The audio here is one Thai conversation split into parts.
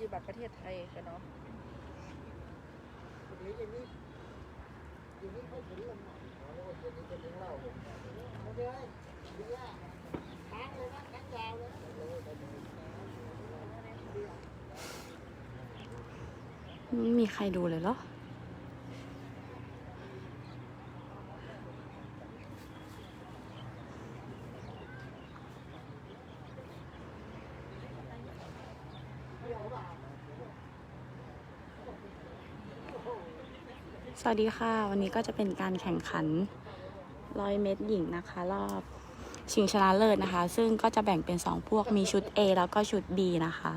ฏิบัติประเทศไทยกันเนาะหรืออย่างนี้อย่างนี้เขาถึงลงหน่อยโอ้ยอย่างนี้จะถึงเราไม่เป็นไรดีอะค้างเลยนะค้างยาวเลยมีใครดูเลยเหรอ วัสดีค่ะ วันนี้ก็จะเป็นการแข่งขันร้อยเมตรหญิงนะคะ รอบชิงชนะเลิศนะคะ ซึ่งก็จะแบ่งเป็น 2 พวกมีชุด A แล้วก็ชุด B นะคะ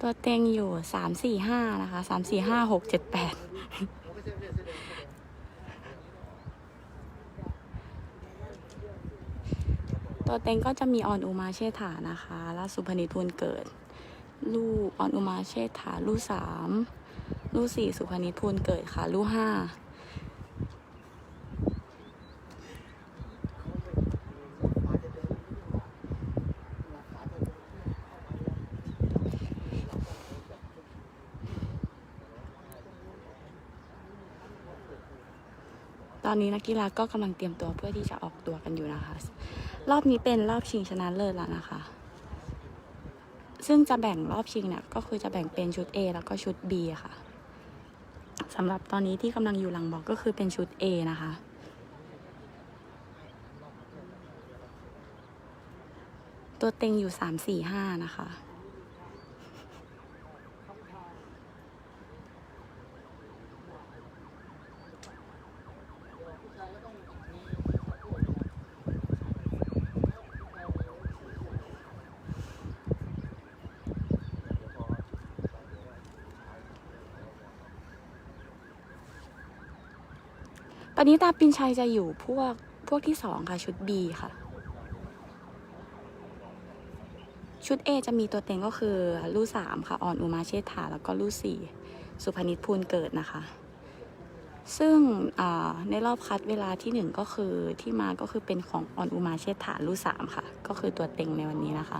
ตัวเต็งอยู่ 3 4 5 นะคะ 3 4 5 6 7 8 ตัวเต็งก็จะมีออนอุมาเชษฐานะคะและสุพนิชพูนเกิด ลูกออนอุมาเชษฐาลูกสามลูกสี่สุพนิชพูนเกิดค่ะ ลูกห้า ตอนนี้นักกีฬาก็กำลังเตรียมตัวเพื่อที่จะออกตัวกันอยู่นะคะ รอบนี้เป็นรอบชิงชนะเลิศแล้วนะคะ ซึ่งจะแบ่งรอบชิงเนี่ยก็คือจะแบ่งเป็นชุด A แล้วก็ชุด B ค่ะสำหรับตอนนี้ที่กำลังอยู่หลังบอกก็คือเป็นชุด A นะคะ ตัวเต็งอยู่สามสี่ห้านะคะ ปณิตาปินชัยจะอยู่พวกพวกที่สองค่ะชุด B ค่ะ ชุด A จะมีตัวเต็งก็คือลู่สามค่ะ อ่อนอุมาเชษฐา แล้วก็ลู่สี่สุพนิชพูนเกิดนะคะ ซึ่งในรอบคัดเวลาที่หนึ่งก็คือที่มาก็คือเป็นของอ่อนอุมาเชษฐาลู่สามค่ะ ก็คือตัวเต็งในวันนี้นะคะ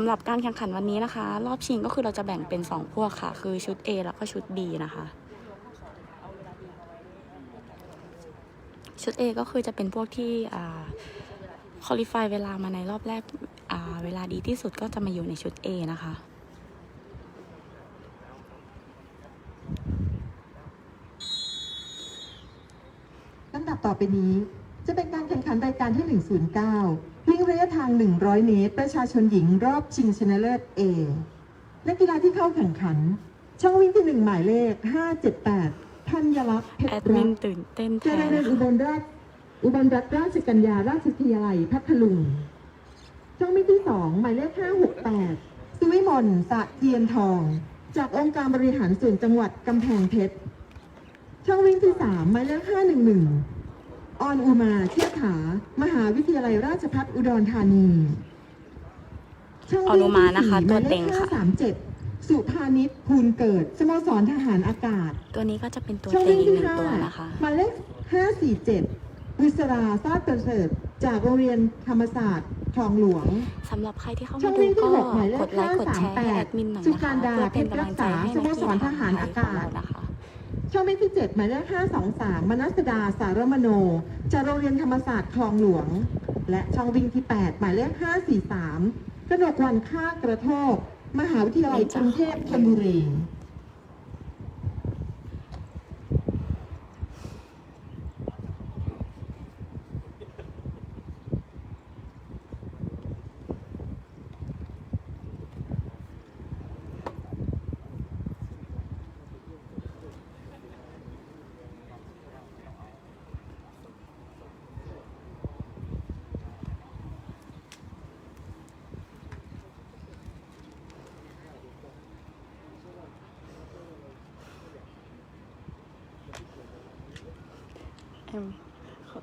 ำหรับการแข่งขันวันนี้นะคะ รอบชิงก็คือเราจะแบ่งเป็น 2 พวกค่ะ คือชุด A แล้วก็ชุด B นะคะ ชุด A ก็คือจะเป็นพวกที่คุริฟายเวลามาในรอบแรกเวลาดีที่สุดก็จะมาอยู่ในชุด A นะคะลำดับต่อไปนี้จะเป็นการ แข่งขันรายการที่ 109 วิ่งระยะทาง 100 เมตร ประชาชนหญิงรอบชิงชนะเลิศ A นักกีฬาที่เข้าแข่งขัน ช่องวิ่งที่ 1 หมายเลข 578ธัญลักษณ์เพชแอรดมิรันตน์ตื่นเต้นเจแทรินญเรือนอุบลราชอุบลรัตนราชกัญญาราชวิทยาลัยพัทลุง ช่องวิ่งที่ 2 หมายเลข 568สุวิมลสะเทียนทอง จากองค์การบริหารส่วนจังหวัดกำแพงเพชร ช่องวิ่งที่ 3 หมายเลข 511 ออนอุมาเชียษฐามหาวิทยาลัยราชภัฏอุดรธานีช่องออนอุวิ่งมาที่นะคะสี่หตัมาวยเลเต็ขงค่ะ537สุภานิชภูลเกิดสโมสรทหารอากาศ ตัวนี้ก็จะเป็นตัวช่องเต็งวิ่งอีกที่หนึ่งห้าตัวนะคะ หมายเลข547วิศราซาดประเสริฐจากโรงเรียนธรรมศาสตร์คลองหลวง สำหรับใครที่เข้าช่มาองดูวิ่งที่ก็หกหมายเลขกดไลค์กดแชร์ให้แอดมินหน่อยสุนะกาคะรดาเพื่อเป็นกำลังใจให้เพชรรักษาสโมสรทหารอากาศ ของเรานะคะ ช่องเลขที่ 7 หมายเลข 523 มนัสดา สารมโนจากโรงเรียนธรรมศาสตร์คลองหลวง และช่องวิ่งที่ 8 หมายเลข 543กระนกวันค่ากระโทก มหาวิทยาลัยกรุงเทพธนบุรี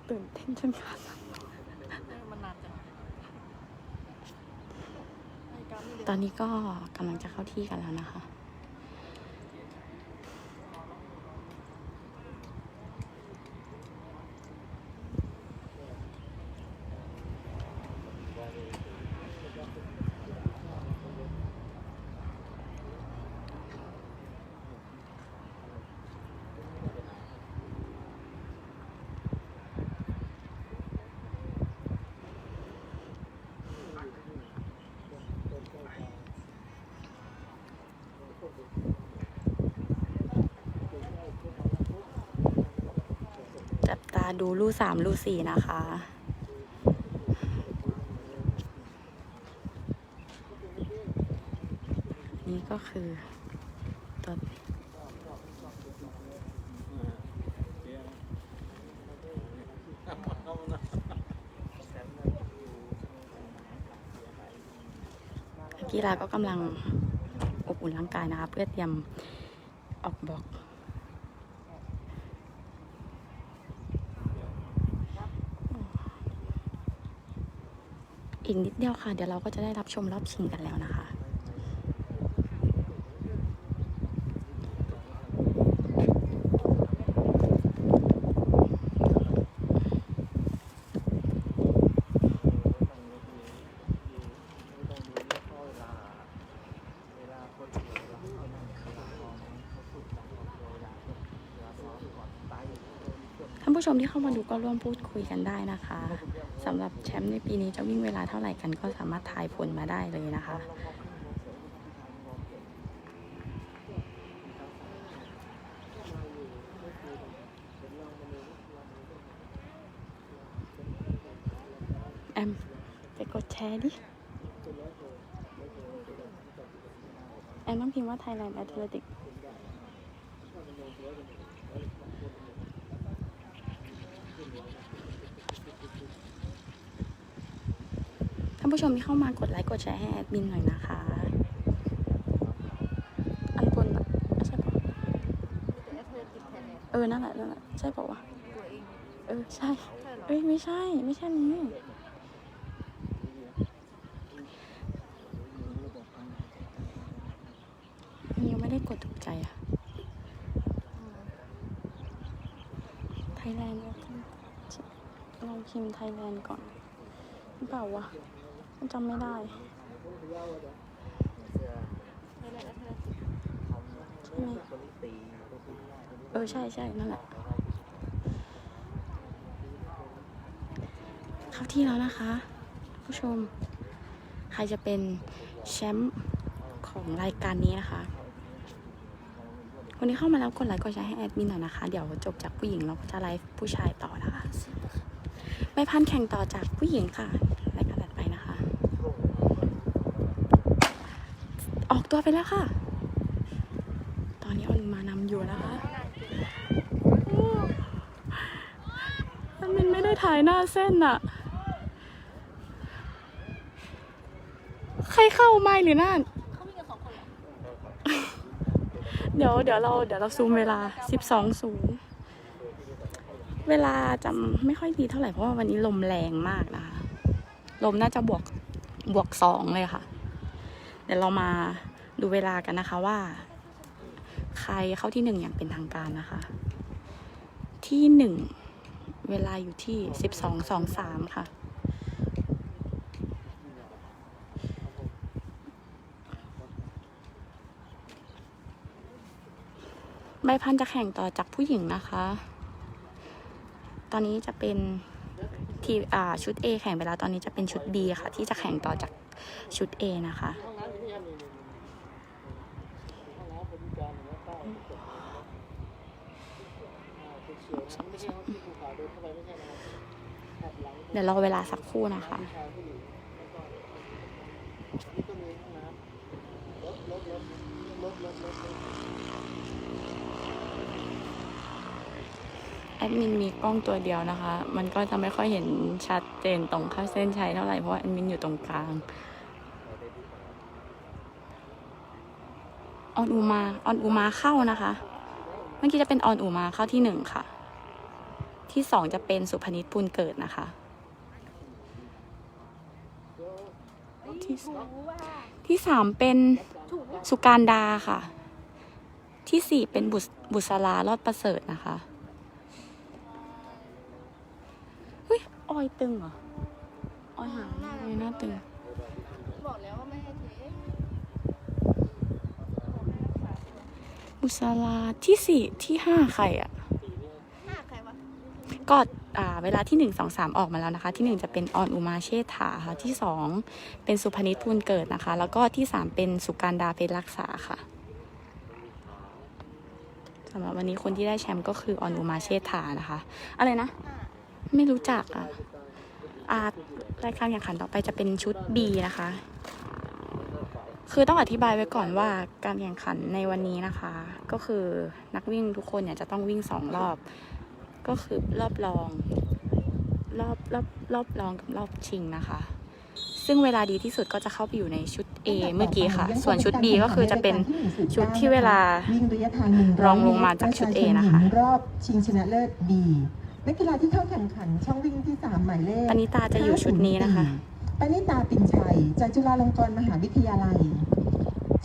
ตื่นเต้นจนขาสั่นมันนานจังรายการไม่เดินตอนนี้ก็กำลังจะเข้าที่กันแล้วนะคะ จับตาดูลูกสามลูกสี่นะคะ นี่ก็คือตัวกีฬาก็กำลัง อบอุ่นร่างกายนะคะ เพื่อเตรียมออกบอกอีกนิดเดียวค่ะ เดี๋ยวเราก็จะได้รับชมรอบชิงกันแล้วนะคะ ผู้ชมที่เข้ามาดูก็ร่วมพูดคุยกันได้นะคะสำหรับแชมป์ในปีนี้จะวิ่งเวลาเท่าไหร่กันก็สามารถทายผลมาได้เลยนะคะแอมไปกดแชร์ดิ แอมต้องพิมพ์ว่า Thailand Athletic านผู้ชมที่เข้ามากดไลค์กดแชร์ให้แอดมินหน่อยนะคะ อันบนอะใช่ปะแต่เอติดแทนเออ นั่นแหละนั่นแหละใช่ปะวะตัวเองเออ ใช่ เอ้ย ไม่ใช่ ไม่ใช่นี้ยังไม่ได้กดถูกใจอะไทยแลนด์ลองพิมพ์ไทยแลนด์ก่อนเปล่าวะ จำไม่ได้ไม่ได้ เออ ใช่ใช่นั่นแหละเข้าที่แล้วนะคะ ผู้ชม ใครจะเป็นแชมป์ของรายการนี้นะคะคนที่เข้ามาแล้วกดไลค์กดแชร์ให้แอดมินหน่อยนะคะ เดี๋ยวจบจากผู้หญิงเราก็จะไลฟ์ผู้ชายต่อนะคะใบพันแข่งต่อจากผู้หญิงค่ะรายการถัดไปนะคะ ออกตัวไปแล้วค่ะ ตอนนี้ออนมานำอยู่นะคะมินไม่ได้ถ่ายหน้าเส้นอะใครเข้าไม่หรือนั่นเขามีกันสองคนเหรอเดี๋ยวเดี๋ยวเราเดี๋ยวเราซูมเวลา 12ศูนย์เวลาจำไม่ค่อยดีเท่าไหร่เพราะว่าวันนี้ลมแรงมากนะคะ ลมน่าจะบวกบวกสองเลยค่ะ เดี๋ยวเรามาดูเวลากันนะคะว่า ใครเข้าที่หนึ่งอย่างเป็นทางการนะคะ ที่หนึ่งเวลาอยู่ที่สิบสองสองสามค่ะ ใบพันธุ์จะแข่งต่อจากผู้หญิงนะคะ ตอนนี้จะเป็นทีอาชุด A แข่งไปแล้วตอนนี้จะเป็นชุด B ค่ะ ที่จะแข่งต่อจากชุด A นะคะ ห้องน้ำอยู่นี่ครับนี่นี่ห้องน้ำบริการเนี่ยใต้ตึกอ่าตึกเขียวนะไม่ใช่ห้องที่ภูเขาเดินเข้าไปไม่ใช่นะครับถัดหลัง เดี๋ยวรอเวลาสักครู่นะคะแองน้ำรถรถรถรถรถรถรถแอดมินมีกล้องตัวเดียวนะคะ มันก็จะไม่ค่อยเห็นชัดเจนตรงเข้าเส้นชัยเท่าไหร่ เพราะว่าแอดมินอยู่ตรงกลางออนอูมาออนอูมาเข้านะคะ เมื่อกี้จะเป็นออนอูมาเข้าที่หนึ่งค่ะ ที่สองจะเป็นสุพนิชปูนเกิดนะคะ ที่สที่สามเป็นสุการดาค่ะ ที่สี่เป็นบุษบุษรารอดประเสริฐนะคะเฮ้ยออยตึงเหรอออยหางออยหน้าตึงบอกแล้วว่าไม่ให้เทบุษราที่สี่ที่ห้าใครอะ่ะหน้าใครวะก็อ่า เวลาที่หนึ่งสองสามออกมาแล้วนะคะ ที่หนึ่งจะเป็นออนอุมาเชษฐาค่ะที่สองเป็นสุพนิชพูนเกิดนะคะ แล้วก็ที่สามเป็นสุการดาเพชรรักษาค่ะสำหรับวันนี้คนที่ได้แชมป์ก็คือออนอุมาเชษฐานะคะ อะไรนะ ไม่รู้จักอะอ่ารายการแข่งขันต่อไปจะเป็นชุด B นะคะ คือต้องอธิบายไว้ก่อนว่าการแข่งขันในวันนี้นะคะ ก็คือนักวิ่งทุกคนเนี่ยจะต้องวิ่งสองรอบ ก็คือรอบรองรอบรอบรอบรองกับรอบชิงนะคะ ซึ่งเวลาดีที่สุดก็จะเข้าไปอยู่ในชุด A เมื่อกี้ค่ะ ส่วนชุด B ก็คือจะเป็นชุดที่เวลาวิ่งระยะทางหนึ่งรองลงมาจากชุด A นะคะ รอบชิงชนะเลิศ B นักกีฬาที่เข้าแข่งขันช่องวิ่งที่สามหมายเลขปณิตาจะอยู่ชุดนี้นะคะปณิตาปินชัยจากจุฬาลงกรณ์มหาวิทยาลัย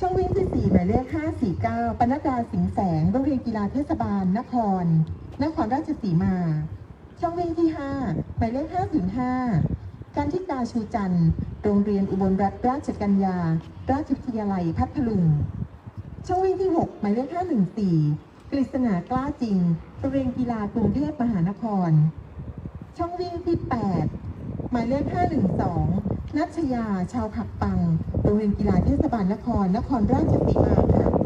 ช่องวิ่งที่ 4 หมายเลข 549 ปนัดดาสิงห์แสงโรงเรียนกีฬาเทศบาล นคร นครราชสีมา ช่องวิ่งที่ 5 หมายเลข 505 การทิตาชูจันทร์ โรงเรียนอุบลรัตนราชกัญญา ราชวิทยาลัยพัทลุง ช่องวิ่งที่ 6 หมายเลข 514 กฤษณากล้าจริง โรงเรียนกีฬากรุงเทพมหานคร ช่องวิ่งที่ 8 หมายเลข 512 นัชยา ชาวผักปังโรงเรียนกีฬาเทศบาลนคร นครราชสีมาค่ะ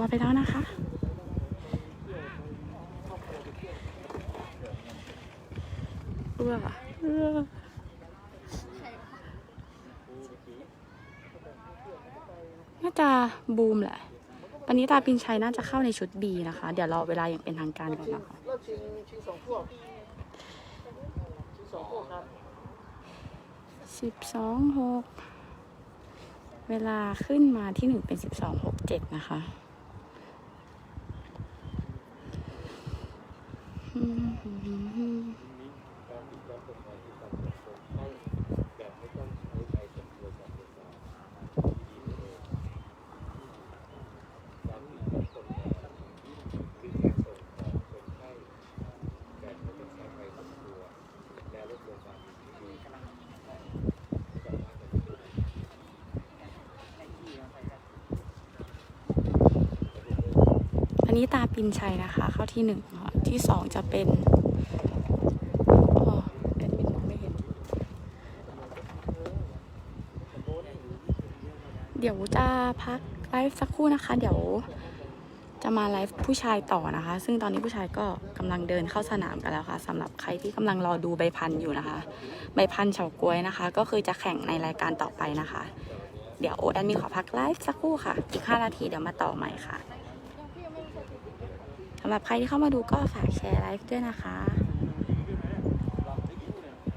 ตัวไปแล้วนะคะ เอื้อเอือน่าจะบูมแหละปณิตาปินชัยน่าจะเข้าในชุด B นะคะ เดี๋ยวรอเวลาอย่างเป็นทางการก่อนนะคะสิบสองหกเวลาขึ้นมาที่หนึ่งเป็นสิบสองหกเจ็ดนะคะอืมอัันนี้ตาปินชัยนะคะ เข้าที่หนึ่ง ที่สองจะเป็นเดี๋ยวจะพักไลฟ์สักครู่นะคะ เดี๋ยวจะมาไลฟ์ผู้ชายต่อนะคะ ซึ่งตอนนี้ผู้ชายก็กำลังเดินเข้าสนามกันแล้วค่ะสำหรับใครที่กำลังรอดูใบพันธุ์อยู่นะคะ ใบพันธุ์เฉาก๊วยนะคะ ก็คือจะแข่งในรายการต่อไปนะคะ เดี๋ยวแอดมินขอพักไลฟ์สักครู่ค่ะ อีก 5 นาทีเดี๋ยวมาต่อใหม่ค่ะำหรับใครที่เข้ามาดูก็ฝากแชร์ไลฟ์ด้วยนะคะ